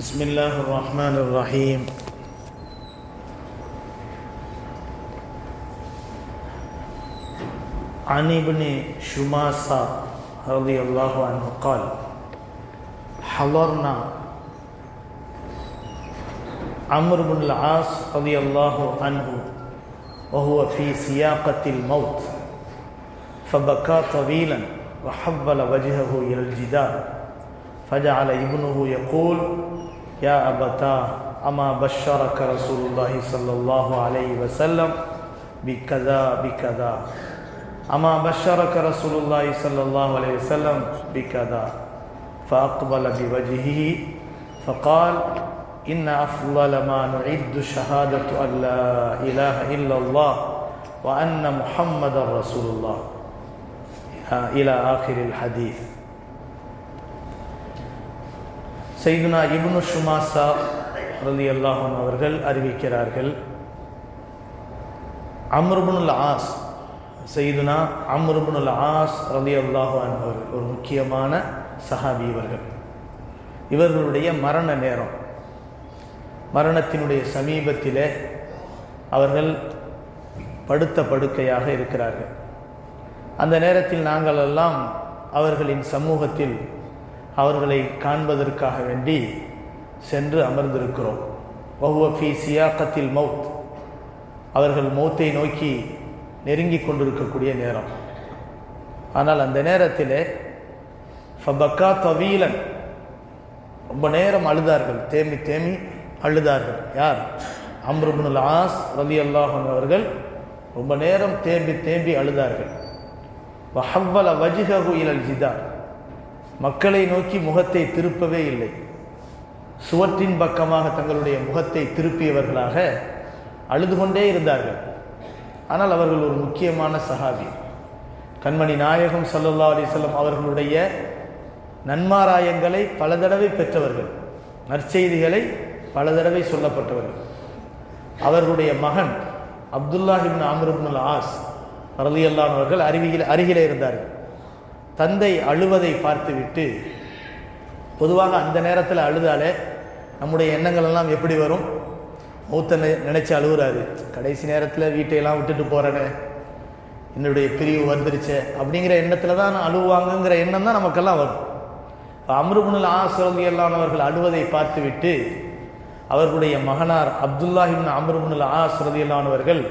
بسم الله الرحمن الرحيم. عن ابن شماسة رضي الله عنه قال حضرنا عمرو بن العاص رضي الله عنه وهو في سياقة الموت فبكى طويلا وحول وجهه إلى الجدار. فجعل ابنه يقول يا أبتاه أما بشرك رسول الله صلى الله عليه وسلم بكذا بكذا. أما بشرك رسول الله صلى الله عليه وسلم بكذا. فأقبل بوجهه فقال إن أفضل ما نعد شهادة أن لا إله إلا الله وأن محمد رسول الله. إلى آخر الحديث. செய்துனா இப்னு ஷுமாசா ரலி அல்லாஹன் அவர்கள் அறிவிக்கிறார்கள். அம்ருபுனுல் ஆஸ் செய்துனா அம்ருபுனுல் ஆஸ் ரலி அல்லாஹான் அவர்கள் ஒரு முக்கியமான சஹாபி இவர்கள். இவர்களுடைய மரண நேரம் மரணத்தினுடைய சமீபத்திலே அவர்கள் படுத்த படுக்கையாக இருக்கிறார்கள். அந்த நேரத்தில் நாங்கள் எல்லாம் அவர்களின் சமூகத்தில் அவர்களை காண்பதற்காக வேண்டி சென்று அமர்ந்திருக்கிறோம். வஹுவஃபி சியாக்கத்தில் மவுத் அவர்கள் மௌத்தை நோக்கி நெருங்கி கொண்டிருக்கக்கூடிய நேரம். ஆனால் அந்த நேரத்தில் ஃபபக்கா தவீலன். ரொம்ப நேரம் அழுதார்கள். தேமி தேமி அழுதார்கள். யார்? அம்ருபுனுல் ஆஸ் ரலி அல்லாஹன் அவர்கள் ரொம்ப நேரம் தேம்பி தேம்பி அழுதார்கள். வஹவ்வல வஜிஹு இலல் ஜிதார். மக்களை நோக்கி முகத்தை திருப்பவே இல்லை. சுவற்றின் பக்கமாக தங்களுடைய முகத்தை திருப்பியவர்களாக அழுது கொண்டே இருந்தார்கள். ஆனால் அவர்கள் ஒரு முக்கியமான சஹாபி. கண்மணி நாயகம் சல்லல்லா அலிசல்லம் அவர்களுடைய நன்மாராயங்களை பல தடவை பெற்றவர்கள். நற்செய்திகளை பல தடவை சொல்லப்பட்டவர்கள். அவர்களுடைய மகன் அப்துல்லாஹிபின் அம்ருப்னுல் ஆஸ் ரலியல்லான் அவர்கள் அருகில் அருகிலே இருந்தார்கள். தந்தை அழுவதை பார்த்துவிட்டு பொதுவாக அந்த நேரத்தில் அழுதாலே நம்முடைய எண்ணங்கள் எல்லாம் எப்படி வரும்? மூத்த நினைச்சு அழுகுறாரு கடைசி நேரத்தில் வீட்டையெல்லாம் விட்டுட்டு போகிறேன்னு என்னுடைய பிரிவு வந்துருச்சு அப்படிங்கிற எண்ணத்தில் தான் அழுவாங்கங்கிற எண்ணம் தான் நமக்கெல்லாம் வரும். அம்ருபுனில் ஆசிரதியல்லானவர்கள் அழுவதை பார்த்துவிட்டு அவர்களுடைய மகனார் அப்துல்லாஹிபின் அம்ருபுனில் ஆசிரதியல்லானவர்கள்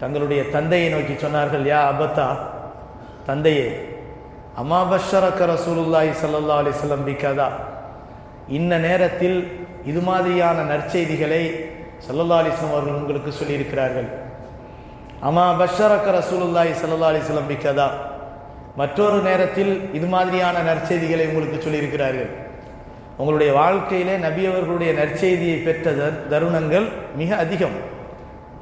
தங்களுடைய தந்தையை நோக்கி சொன்னார்கள் யா அபத்தா தந்தையே அமாபஷரக்க ரசூலுல்லாஹி சல்லா அலிஸ்லம் பிக்கதா. இன்ன நேரத்தில் இது மாதிரியான நற்செய்திகளை சல்லல்லா அலிஸ்லம் அவர்கள் உங்களுக்கு சொல்லியிருக்கிறார்கள். அமா பஷரக்க ரசூலுல்லாஹி சல்லா அலிஸ்லம் பிக்கதா. மற்றொரு நேரத்தில் இது மாதிரியான நற்செய்திகளை உங்களுக்கு சொல்லியிருக்கிறார்கள். உங்களுடைய வாழ்க்கையிலே நபியவர்களுடைய நற்செய்தியை பெற்ற தருணங்கள் மிக அதிகம்.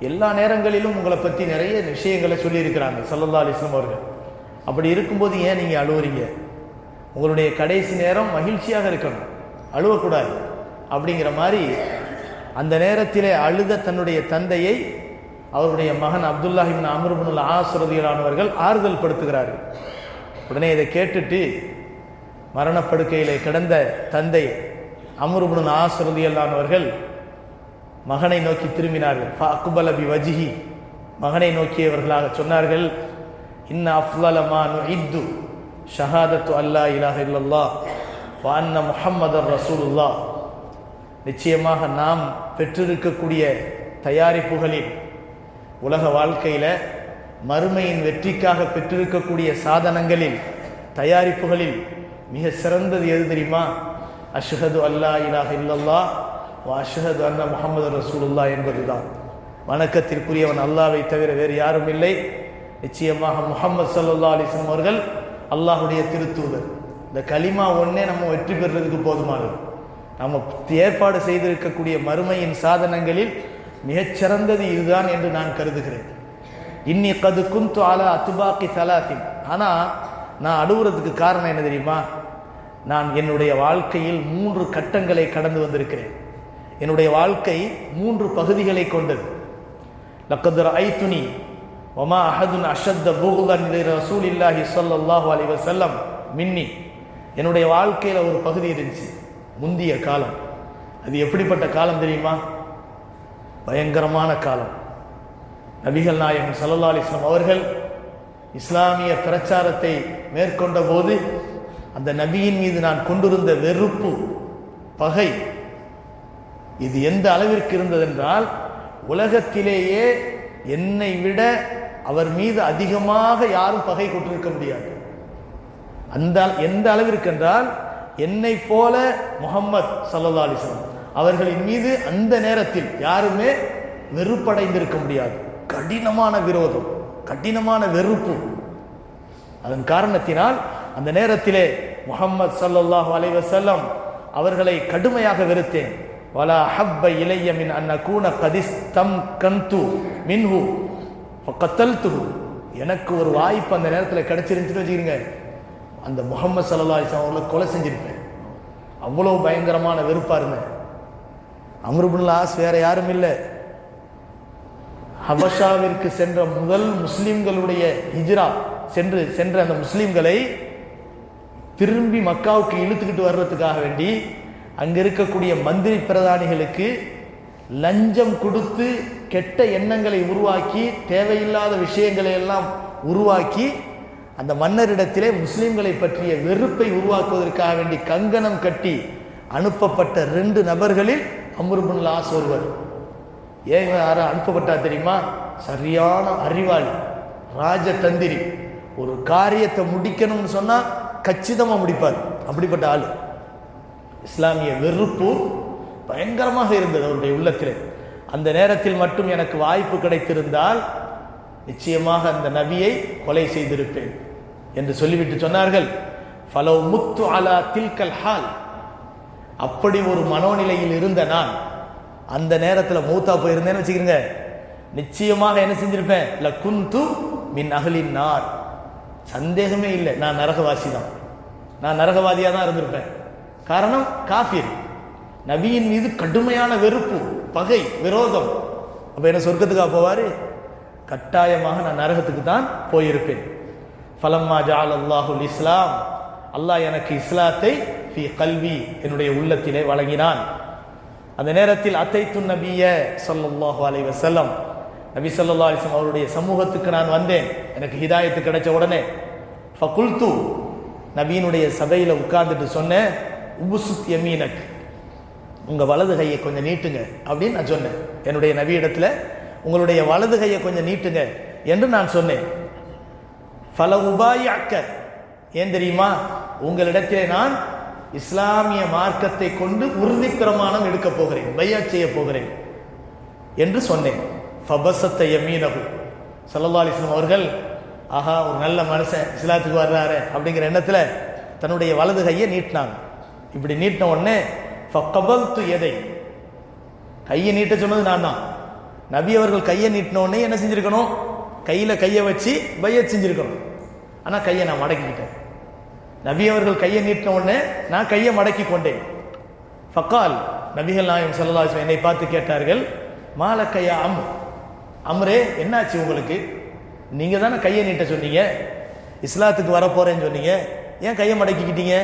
எல்லா நேரங்களிலும் உங்களை பற்றி நிறைய விஷயங்களை சொல்லியிருக்கிறாங்க சல்லல்லா அலிஸ்லம் அவர்கள். அப்படி இருக்கும்போது ஏன் நீங்கள் அழுவுறீங்க? உங்களுடைய கடைசி நேரம் மகிழ்ச்சியாக இருக்கணும். அழுவக்கூடாது. அப்படிங்கிற மாதிரி அந்த நேரத்திலே அழுத தன்னுடைய தந்தையை அவருடைய மகன் அப்துல்லாஹிபின் அமருபுல் ஆசுரதிகளானவர்கள் ஆறுதல் படுத்துகிறார்கள் உடனே இதை கேட்டுட்டு மரணப்படுக்கையில் கிடந்த தந்தை அமருபுன் ஆசுரதியல்லானவர்கள் மகனை நோக்கி திரும்பினார்கள். அக்குபல் அபி வஜிஹி. மகனை நோக்கியவர்களாக சொன்னார்கள் இன்ன அஃப்லலமா நுஇத்து ஷஹாதத்து அல்லா இலாஹ இல்லல்லா வான்ன முஹம்மதர் ரசூலுல்லா நிச்சயமாக நாம் பெற்றிருக்கக்கூடிய தயாரிப்புகளில் உலக வாழ்க்கையில் மறுமையின் வெற்றிக்காக பெற்றிருக்கக்கூடிய சாதனங்களில் தயாரிப்புகளில் மிக சிறந்தது எது தெரியுமா அஷ்ஹது அல்லா இலாஹ இல்லல்லா அஷ்ஹது அண்ணா முகமது ரசூலுல்லா என்பதுதான் வணக்கத்திற்குரியவன் அல்லாவை தவிர வேறு யாரும் இல்லை நிச்சயமாக முகமது சல்லா அலிஸ்லம் அவர்கள் அல்லாஹுடைய திருத்தூதர். இந்த களிமா ஒன்னே நம்ம வெற்றி பெறுறதுக்கு போதுமானது. நம்ம ஏற்பாடு செய்திருக்கக்கூடிய மறுமையின் சாதனங்களில் மிகச்சிறந்தது இதுதான் என்று நான் கருதுகிறேன். இன்னி கது குந்து அத்துபாக்கி சலாத்தின். ஆனால் நான் அடுவுறதுக்கு காரணம் என்ன தெரியுமா? நான் என்னுடைய வாழ்க்கையில் மூன்று கட்டங்களை கடந்து வந்திருக்கிறேன். என்னுடைய வாழ்க்கை மூன்று பகுதிகளை கொண்டது. லக்கதுர் ஐத்துனி ஒமா அஹதுன் அஷத்த புகுதன் ரசூல் இல்லாஹி சொல்லல்லாஹு அலி வசல்லம் மின்னி என்னுடைய வாழ்க்கையில் ஒரு பகுதி இருந்துச்சு முந்திய காலம். அது எப்படிப்பட்ட காலம் தெரியுமா? பயங்கரமான காலம். நபிகள் நாயகம் சல்லா அலிஸ்லாம் அவர்கள் இஸ்லாமிய பிரச்சாரத்தை மேற்கொண்ட போது அந்த நபியின் மீது நான் கொண்டிருந்த வெறுப்பு பகை இது எந்த அளவிற்கு இருந்ததென்றால் உலகத்திலேயே என்னை விட அவர் மீது அதிகமாக யாரும் பகை கொண்டிருக்க முடியாது. அந்த எந்த அளவிற்கு என்றால் என்னை போல முகம்மது சல்லா அலிஸ்லாம் அவர்களின் மீது அந்த நேரத்தில் யாருமே வெறுப்படைந்திருக்க முடியாது. கடினமான விரோதம் கடினமான வெறுப்பு. அதன் காரணத்தினால் அந்த நேரத்திலே முகம்மது சல்லல்லாஹு அலைவசல்லம் அவர்களை கடுமையாக வெறுத்தேன். வலா ஹப்ப இளைய மின் அன்ன கூன கதிஸ்தம் கந்து மின்ஹு கத்தல்து எனக்கு ஒரு வாய்ப்பு அந்த நேரத்தில் கிடைச்சிருந்துச்சுன்னு வச்சுக்கிறீங்க அந்த முகமது சல்லா அலிஸ்லாம் அவர்களை கொலை செஞ்சிருப்பேன். அவ்வளோ பயங்கரமான வெறுப்பாக இருந்தேன். அமருபுல் ஆஸ் வேற யாரும் இல்லை. ஹபஷாவிற்கு சென்ற முதல் முஸ்லிம்களுடைய ஹிஜ்ரா சென்று சென்ற அந்த முஸ்லிம்களை திரும்பி மக்காவுக்கு இழுத்துக்கிட்டு வர்றதுக்காக வேண்டி அங்கே இருக்கக்கூடிய மந்திரி பிரதானிகளுக்கு லஞ்சம் கொடுத்து கெட்ட எண்ணங்களை உருவாக்கி தேவையில்லாத விஷயங்களை எல்லாம் உருவாக்கி அந்த மன்னரிடத்திலே முஸ்லிம்களை பற்றிய வெறுப்பை உருவாக்குவதற்காக வேண்டி கங்கணம் கட்டி அனுப்பப்பட்ட ரெண்டு நபர்களில் அமருபுன் லாஸ் ஒருவர். ஏன் யாரும் அனுப்பப்பட்டா தெரியுமா? சரியான அறிவாளி ராஜதந்திரி. ஒரு காரியத்தை முடிக்கணும்னு சொன்னால் கச்சிதமாக முடிப்பார். அப்படிப்பட்ட ஆள். இஸ்லாமிய வெறுப்பு பயங்கரமாக இருந்தது அவருடைய உள்ளத்தில். அந்த நேரத்தில் மட்டும் எனக்கு வாய்ப்பு கிடைத்திருந்தால் நிச்சயமாக அந்த நபியை கொலை செய்திருப்பேன் என்று சொல்லிவிட்டு சொன்னார்கள். ஃபலோ முத்து அலா தில்கல் ஹால். அப்படி ஒரு மனோநிலையில் இருந்த நான் அந்த நேரத்தில் மூத்தா போயிருந்தேன்னு வச்சுக்கிறேங்க. நிச்சயமாக என்ன செஞ்சிருப்பேன்? இல்லை குந்து மின் அகலின் நார். சந்தேகமே இல்லை. நான் நரகவாசி தான். நான் நரகவாதியாக தான் இருந்திருப்பேன். காரணம் காஃபிர். நபியின் மீது கடுமையான வெறுப்பு பகை விரோதம். அப்ப என்ன சொர்க்கத்துக்காக போவாரு? கட்டாயமாக நான் நரகத்துக்கு தான் போயிருப்பேன். ஃபலம்மா ஜால் அல்லாஹுல் இஸ்லாம் அல்லாஹ் எனக்கு இஸ்லாத்தை ஃபி கல்வி என்னுடைய உள்ளத்திலே வழங்கினான். அந்த நேரத்தில் அத்தைத்து நபிய சல்லல்லாஹு அலைஹி வஸல்லம் நபி சொல்லா அலிஸ்லாம் அவருடைய சமூகத்துக்கு நான் வந்தேன். எனக்கு ஹிதாயத்து கிடைச்ச உடனே ஃபகுல்து நபியினுடைய சபையில் உட்கார்ந்துட்டு சொன்னேன் உபுசுத் எமீனக் உங்கள் வலது கையை கொஞ்சம் நீட்டுங்க அப்படின்னு நான் சொன்னேன். என்னுடைய நபி இடத்துல உங்களுடைய வலது கையை கொஞ்சம் நீட்டுங்க என்று நான் சொன்னேன். பல உபாயாக்க ஏன் தெரியுமா? உங்களிடத்திலே நான் இஸ்லாமிய மார்க்கத்தை கொண்டு உறுதி பிரமாணம் எடுக்கப் போகிறேன் பையா செய்ய போகிறேன் என்று சொன்னேன். ஃபபசத்தை எம்மீனகு சல்லா அலிஸ்லாம் அவர்கள் ஆஹா ஒரு நல்ல மனுஷன் இஸ்லாத்துக்கு வர்றாரு அப்படிங்கிற எண்ணத்தில் தன்னுடைய வலது கையை நீட்டினாங்க. இப்படி நீட்டின உடனே ஃபக்கபல்து எதை? கையை நீட்ட சொன்னது நான் தான் நபி அவர்கள் கையை நீட்டினோடனே என்ன செஞ்சிருக்கணும்? கையில் கையை வச்சு பைய செஞ்சிருக்கணும். ஆனால் கையை நான் மடக்கிக்கிட்டேன். நபி அவர்கள் கையை நீட்டின உடனே நான் கையை மடக்கி கொண்டேன். ஃபக்கால் நபிகள் நாயம் சல்லா என்னை பார்த்து கேட்டார்கள் மாலக்கையா அம் அம்ரே என்னாச்சு உங்களுக்கு? நீங்க தானே கையை நீட்ட சொன்னீங்க? இஸ்லாத்துக்கு வரப்போறேன்னு சொன்னீங்க. ஏன் கையை மடக்கிக்கிட்டீங்க?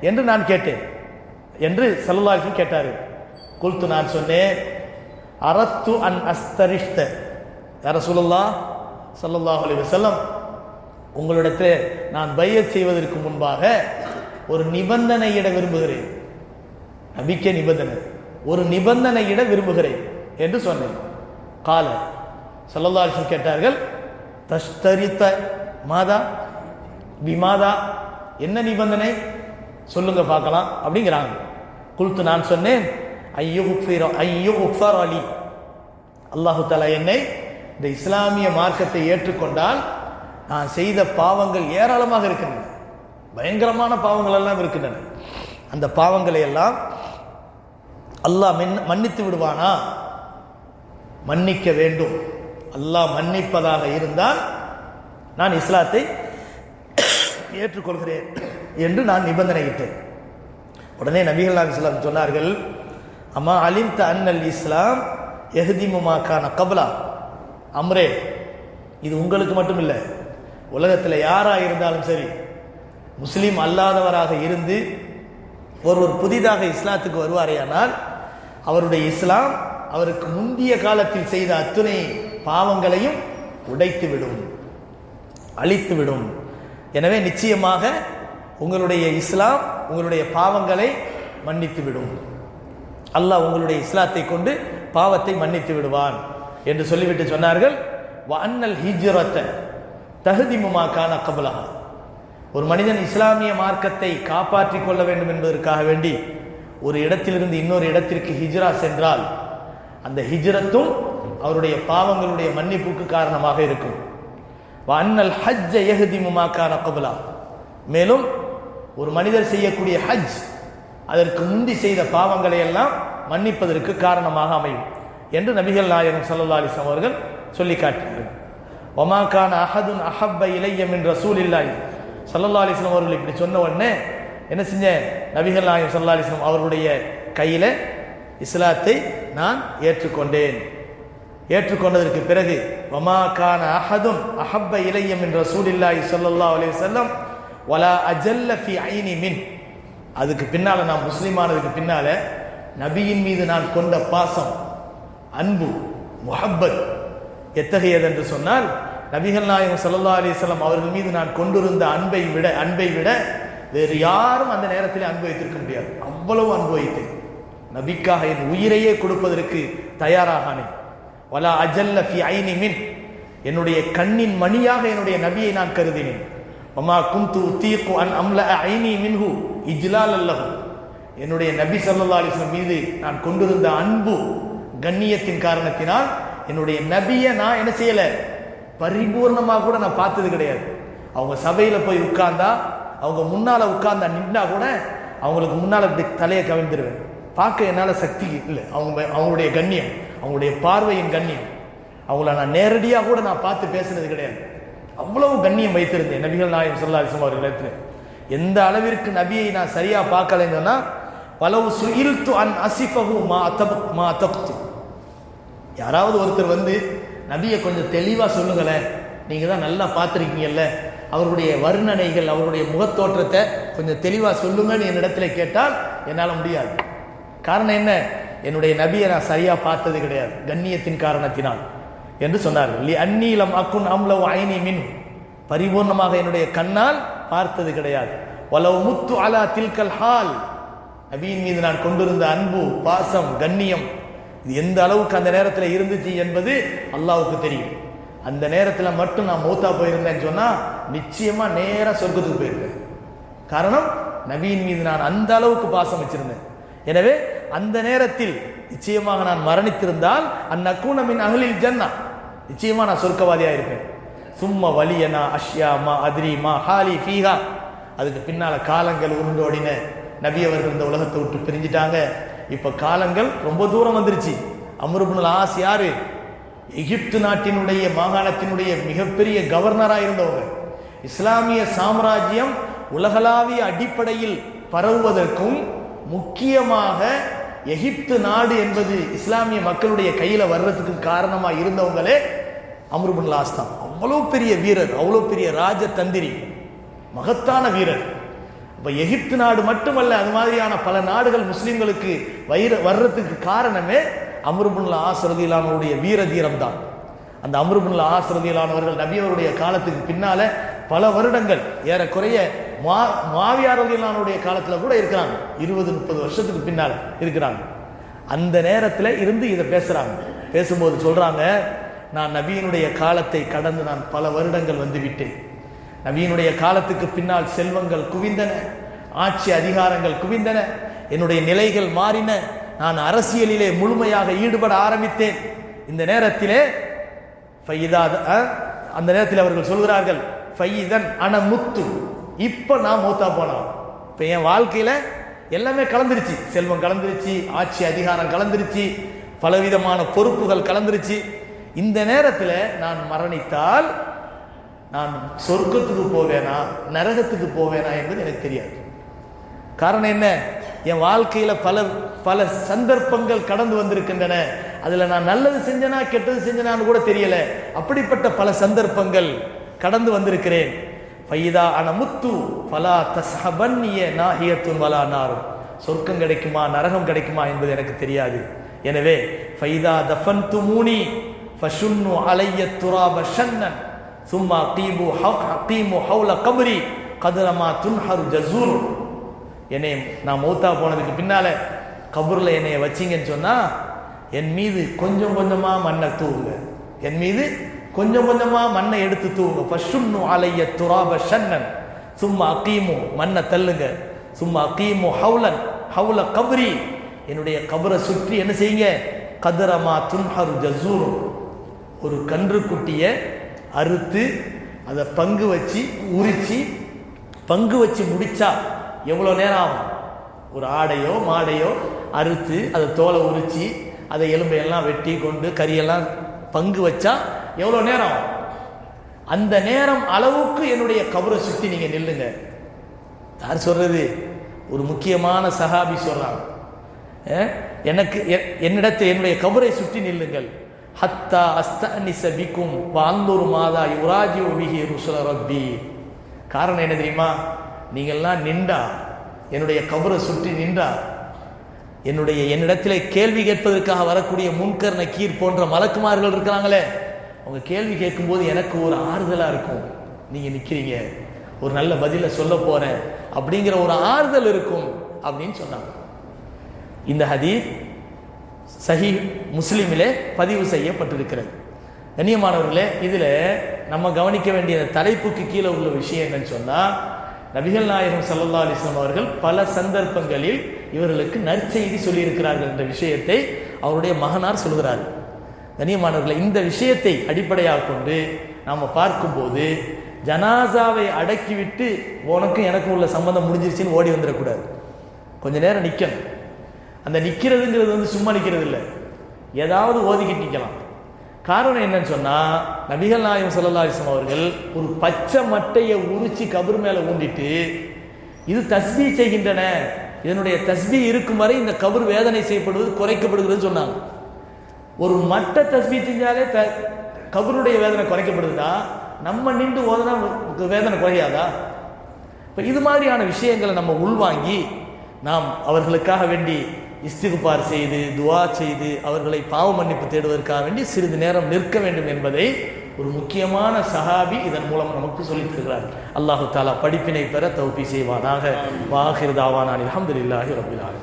என்று நான் கேட்டேன். என்று சல்லல்லாஹு கேட்டார். குல்த்து நான் சொன்னேன் அரத்து அன் அஸ்தரிஷ்த யார சொல்லல்லா சல்லல்லாஹ் அலி வசல்லம் உங்களிடத்தில் நான் பைய செய்வதற்கு முன்பாக ஒரு நிபந்தனையிட விரும்புகிறேன். நம்பிக்கை நிபந்தனை. ஒரு நிபந்தனையிட விரும்புகிறேன். என்று சொன்னேன். கால. சல்லல்லாஹு கேட்டார்கள் தஸ்தரித்த மாதா? விமாதா? என்ன நிபந்தனை? சொல்லுங்க பார்க்கலாம். அப்படிங்கிறாங்க. குல்த்து நான் சொன்னேன் ஐயோ ஐயோ அலி அல்லாஹு தலா என்னை இந்த இஸ்லாமிய மார்க்கத்தை ஏற்றுக்கொண்டால் நான் செய்த பாவங்கள் ஏராளமாக இருக்கின்றன. பயங்கரமான பாவங்கள் எல்லாம் இருக்கின்றன. அந்த பாவங்களை எல்லாம் அல்லாஹ் மன்னித்து விடுவானா? மன்னிக்க வேண்டும். அல்லாஹ் மன்னிப்பதாக இருந்தால் நான் இஸ்லாத்தை ஏற்றுக்கொள்கிறேன் என்று நான் நிபந்தனையிட்டேன். உடனே நபிகள் இஸ்லாம் சொன்னார்கள் அம்மா அலிம்த அன்னல் இஸ்லாம் எஹதிமுமாக்கான கபலா. அம்ரே இது உங்களுக்கு மட்டும் இல்லை உலகத்தில் யாராக இருந்தாலும் சரி முஸ்லீம் அல்லாதவராக இருந்து ஒருவர் புதிதாக இஸ்லாத்துக்கு வருவாரேயானால் அவருடைய இஸ்லாம் அவருக்கு முந்திய காலத்தில் செய்த அத்துணை பாவங்களையும் உடைத்து விடும் அழித்து விடும் எனவே நிச்சயமாக உங்களுடைய இஸ்லாம் உங்களுடைய பாவங்களை மன்னித்து விடும் அல்லாஹ் உங்களுடைய இஸ்லாத்தை கொண்டு பாவத்தை மன்னித்து விடுவான் என்று சொல்லிவிட்டு சொன்னார்கள். அன்னல் ஹிஜ்ரத்தை தகுதிமுமாக்கான கபலஹா ஒரு மனிதன் இஸ்லாமிய மார்க்கத்தை காப்பாற்றிக் கொள்ள வேண்டும் என்பதற்காக வேண்டி ஒரு இடத்திலிருந்து இன்னொரு இடத்திற்கு ஹிஜ்ரா சென்றால் அந்த ஹிஜ்ரத்தும் அவருடைய பாவங்களுடைய மன்னிப்புக்கு காரணமாக இருக்கும். அன்னல் ஹஜ் எஹதிமுமாக்கான கபலா மேலும் ஒரு மனிதர் செய்யக்கூடிய ஹஜ் அதற்கு முந்தி செய்த பாவங்களை எல்லாம் மன்னிப்பதற்கு காரணமாக அமையும் என்று நபிகள் நாயகம் சல்லா அலிஸ்லாம் அவர்கள் சொல்லி காட்டினார்கள் ஒமாக்கான அஹதுன் அஹப்ப இளையம் என்ற ரசூலில்லாய் சல்லல்லா அலிஸ்லாம் அவர்கள் இப்படி சொன்ன உடனே என்ன செஞ்சேன்? நபிகள் நாயகம் சல்லா அலிஸ்லாம் அவர்களுடைய கையில இஸ்லாத்தை நான் ஏற்றுக்கொண்டேன். ஏற்றுக்கொண்டதற்கு பிறகு வமா கான அஹதும் அஹப்ப இளையம் என்ற சூழில்லாய் சொல்லல்லா அலி செல்லம் வலா அஜல்ல ஃபி ஐனி மின். அதுக்கு பின்னால நான் முஸ்லீமானதுக்கு பின்னால நபியின் மீது நான் கொண்ட பாசம் அன்பு முஹப்பத். எத்தகையது என்று சொன்னால் நபிகள் நாயகம் சல்லா அலிஸ்லாம் அவர்கள் மீது நான் கொண்டிருந்த அன்பை விட அன்பை விட வேறு யாரும் அந்த நேரத்தில் அன்பு வைத்திருக்க முடியாது. அவ்வளவு அனுபவித்தேன் நபிக்காக என் உயிரையே கொடுப்பதற்கு தயாராகானேன் வலா அஜல்ல ஃபி ஐனி மின். என்னுடைய கண்ணின் மணியாக என்னுடைய நபியை நான் கருதினேன். ஒமா குந்து தீக்கு அன் அம்ல ஐனி மின்ஹு இஜ்லால் அல்லஹு என்னுடைய நபி சல்லா அலிஸ்லம் மீது நான் கொண்டிருந்த அன்பு கண்ணியத்தின் காரணத்தினால் என்னுடைய நபியை நான் என்ன செய்யல? பரிபூர்ணமாக கூட நான் பார்த்தது கிடையாது. அவங்க சபையில் போய் உட்கார்ந்தா அவங்க முன்னால் உட்கார்ந்தா நின்னா கூட அவங்களுக்கு முன்னால் இப்படி தலையை கவிழ்ந்துருவேன். பார்க்க என்னால் சக்தி இல்லை. அவங்க அவங்களுடைய கண்ணியம் அவங்களுடைய பார்வையின் கண்ணியம். அவங்கள நான் நேரடியாக கூட நான் பார்த்து பேசுனது கிடையாது. அவ்வளவு கண்ணியம் வைத்திருந்தேன். நபிகள் நாயம் சொல்லா அலிசம் அவர்களிடத்தில். எந்த அளவிற்கு நபியை நான் சரியா பார்க்கலைன்னு சொன்னா பலவு சுயில்து அன் அசிஃபகு மா அத்தப் மா அத்தப்து. யாராவது ஒருத்தர் வந்து நபியை கொஞ்சம் தெளிவாக சொல்லுங்களேன். நீங்கள் தான் நல்லா பார்த்துருக்கீங்கல்ல. அவருடைய வர்ணனைகள் அவருடைய முகத்தோற்றத்தை கொஞ்சம் தெளிவாக சொல்லுங்கன்னு என்னிடத்துல கேட்டால் என்னால் முடியாது. காரணம் என்ன? என்னுடைய நபியை நான் சரியாக பார்த்தது கிடையாது. கண்ணியத்தின் காரணத்தினால். என்று சொன்னார்கள். லி அந்நீலம் அக்குன் அம்லவ் ஐனி மின். பரிபூர்ணமாக என்னுடைய கண்ணால் பார்த்தது கிடையாது. வலவு முத்து அலா தில்கல் ஹால். நபியின் மீது நான் கொண்டிருந்த அன்பு பாசம் கண்ணியம் இது எந்த அளவுக்கு அந்த நேரத்தில் இருந்துச்சு என்பது அல்லாவுக்கு தெரியும். அந்த நேரத்தில் மட்டும் நான் மௌத்தா போயிருந்தேன்னு சொன்னால் நிச்சயமாக நேராக சொர்க்கத்துக்கு போயிருப்பேன். காரணம் நபியின் மீது நான் அந்த அளவுக்கு பாசம் வச்சிருந்தேன். எனவே அந்த நேரத்தில் நிச்சயமாக நான் மரணித்திருந்தால் அந்நக்கூனமின் அகலில் ஜன்னா. நிச்சயமா நான் சொர்க்கவாதியா இருப்பேன். சும்மா வலியனா அஷ்யா மா அதிரி மா ஹாலி ஃபீஹா. அதுக்கு பின்னால காலங்கள் உருண்டோடின நபி அவர்கள் இந்த உலகத்தை விட்டு பிரிஞ்சிட்டாங்க. இப்ப காலங்கள் ரொம்ப தூரம் வந்துருச்சு. அமருபுனல் ஆஸ் யாரு? எகிப்து நாட்டினுடைய மாகாணத்தினுடைய மிகப்பெரிய கவர்னராக இருந்தவங்க. இஸ்லாமிய சாம்ராஜ்யம் உலகளாவிய அடிப்படையில் பரவுவதற்கும் முக்கியமாக எகிப்து நாடு என்பது இஸ்லாமிய மக்களுடைய கையில வர்றதுக்கு காரணமா இருந்தவங்களே அமருபுல் ஆஸ் தான். அவ்வளோ பெரிய வீரர் அவ்வளோ பெரிய ராஜ தந்திரி மகத்தான வீரர். இப்ப எகிப்து நாடு மட்டுமல்ல அது மாதிரியான பல நாடுகள் முஸ்லிம்களுக்கு வைர வர்றதுக்கு காரணமே அமருபுல்லா ஆசிரதியிலானவருடைய வீர தீரம் தான். அந்த அமருபுல்லா ஆசிரதியிலானவர்கள் நபியவருடைய காலத்துக்கு பின்னால பல வருடங்கள் ஏறக்குறைய மா மாவியாரதியிலானுடைய காலத்தில் கூட இருக்கிறாங்க. இருபது முப்பது வருஷத்துக்கு பின்னால் இருக்கிறாங்க. அந்த நேரத்தில் இருந்து இதை பேசுறாங்க. பேசும்போது சொல்றாங்க நான் நபியினுடைய காலத்தை கடந்து நான் பல வருடங்கள் வந்து விட்டேன். நபியினுடைய காலத்துக்கு பின்னால் செல்வங்கள் குவிந்தன ஆட்சி அதிகாரங்கள் குவிந்தன என்னுடைய நிலைகள் மாறின. நான் அரசியலிலே முழுமையாக ஈடுபட ஆரம்பித்தேன். இந்த நேரத்திலே அந்த நேரத்தில் அவர்கள் சொல்கிறார்கள் ஃபைதன் அன முத்து இப்போ நான் மூத்தா போனோம் இப்போ என் வாழ்க்கையில் எல்லாமே கலந்துருச்சு. செல்வம் கலந்துருச்சு ஆட்சி அதிகாரம் கலந்துருச்சு பலவிதமான பொறுப்புகள் கலந்துருச்சு. இந்த நேரத்தில் நான் மரணித்தால் நான் சொர்க்கத்துக்கு போவேனா நரகத்துக்கு போவேனா என்பது எனக்கு தெரியாது. காரணம் என்ன? என் வாழ்க்கையில் பல பல சந்தர்ப்பங்கள் கடந்து வந்திருக்கின்றன. அதில் நான் நல்லது செஞ்சனா கெட்டது செஞ்சனான்னு கூட தெரியல. அப்படிப்பட்ட பல சந்தர்ப்பங்கள் கடந்து வந்திருக்கிறேன். ஃபைதா அன முத்து ஃபலா தஸ்ஹபன்னிய நாஹியத்துன் வலா நாரும். சொர்க்கம் கிடைக்குமா நரகம் கிடைக்குமா என்பது எனக்கு தெரியாது. எனவே ஃபைதா தஃபன் துமூனி ஃபஷுன்னு அலைய துராப ஷன்னன். சும்மா கீபு கீமு ஹவுல கபரி கதிரமா துன்ஹரு ஜசூர். என்னை நான் மௌத்தா போனதுக்கு பின்னால கபூரில் என்னைய வச்சிங்கன்னு சொன்னால் என் மீது கொஞ்சம் கொஞ்சமாக மண்ணை தூவுங்க. என் மீது கொஞ்சம் கொஞ்சமா மண்ணை எடுத்து தூவுங்க ஃபஷுன்னு அலைய துராப ஷன்னன். சும்மா அக்கீமு மண்ணை தள்ளுங்க. சும்மா அக்கீமு ஹவுலன் ஹவுல கபரி. என்னுடைய கபரை சுற்றி என்ன செய்யுங்க? கதிரமா துன்ஹரு ஜசூர். ஒரு கன்று குட்டியை அறுத்து அதை பங்கு வச்சு உரிச்சு பங்கு வச்சு முடிச்சா எவ்வளோ நேரம் ஆகும்? ஒரு ஆடையோ மாடையோ அறுத்து அதை தோலை உரிச்சு அதை எலும்பையெல்லாம் வெட்டி கொண்டு கறியெல்லாம் பங்கு வச்சா எவ்வளோ நேரம்? அந்த நேரம் அளவுக்கு என்னுடைய கபரை சுற்றி நீங்கள் நில்லுங்க. யார் சொல்றது? ஒரு முக்கியமான சஹாபி சொல்றாங்க. எனக்கு என்னிடத்தை என்னுடைய கபரை சுற்றி நில்லுங்கள். ஹத்தா அஸ்தனிச பிக்கும் வாந்தூர் மாதா யுராஜி ஒபிகி ருசுல ரப்பி. காரணம் என்ன தெரியுமா? நீங்கள்லாம் நின்றா என்னுடைய கபரை சுற்றி நின்றா என்னுடைய என்னிடத்தில் கேள்வி கேட்பதற்காக வரக்கூடிய முன்கர் நக்கீர் போன்ற மலக்குமார்கள் இருக்கிறாங்களே அவங்க கேள்வி கேட்கும்போது எனக்கு ஒரு ஆறுதலாக இருக்கும். நீங்கள் நிற்கிறீங்க ஒரு நல்ல பதிலை சொல்ல போகிறேன் அப்படிங்கிற ஒரு ஆறுதல் இருக்கும் அப்படின்னு சொன்னாங்க. இந்த ஹதீஸ் சஹி முஸ்லீமிலே பதிவு செய்யப்பட்டிருக்கிறது. கண்ணியமானவர்களே இதில் நம்ம கவனிக்க வேண்டிய தலைப்புக்கு கீழே உள்ள விஷயம் என்னன்னு சொன்னால் நபிகள் நாயகம் சல்லா அலிஸ்லாம் அவர்கள் பல சந்தர்ப்பங்களில் இவர்களுக்கு நற்செய்தி சொல்லியிருக்கிறார்கள் என்ற விஷயத்தை அவருடைய மகனார் சொல்கிறார்கள் கனியமானவர்களை இந்த விஷயத்தை அடிப்படையாக கொண்டு நாம் பார்க்கும்போது ஜனாசாவை அடக்கிவிட்டு உனக்கும் எனக்கும் உள்ள சம்பந்தம் முடிஞ்சிருச்சுன்னு ஓடி வந்துடக்கூடாது. கொஞ்ச நேரம் நிற்கணும் அந்த நிற்கிறதுங்கிறது வந்து சும்மா நிற்கிறது இல்லை. ஏதாவது ஓதிக்கிட்டு நிற்கலாம் காரணம் என்னன்னு சொன்னால் நபிகள் நாயகம் ஸல்லல்லாஹு அவர்கள் ஒரு பச்சை மட்டையை உரிச்சு கபர் மேலே ஊண்டிட்டு இது தஸ்பி செய்கின்றன. இதனுடைய தஸ்பி இருக்கும் வரை இந்த கபர் வேதனை செய்யப்படுவது குறைக்கப்படுகிறது சொன்னாங்க. ஒரு மட்டை தஸ்பீ செஞ்சாலே த கபருடைய வேதனை குறைக்கப்படுதுன்னா நம்ம நின்று ஓதுனா வேதனை குறையாதா? இப்போ இது மாதிரியான விஷயங்களை நம்ம உள்வாங்கி நாம் அவர்களுக்காக வேண்டி இஸ்திகுபார் செய்து துவா செய்து அவர்களை பாவ மன்னிப்பு தேடுவதற்காக வேண்டி சிறிது நேரம் நிற்க வேண்டும் என்பதை ஒரு முக்கியமான சஹாபி இதன் மூலம் நமக்கு சொல்லித் தருகிறார் அல்லாஹு தாலா படிப்பினை பெற தௌபி செய்வானாக. வாஹிர் தாவானான் அல்ஹம்துலில்லாஹி ரபில் ஆலமீன்.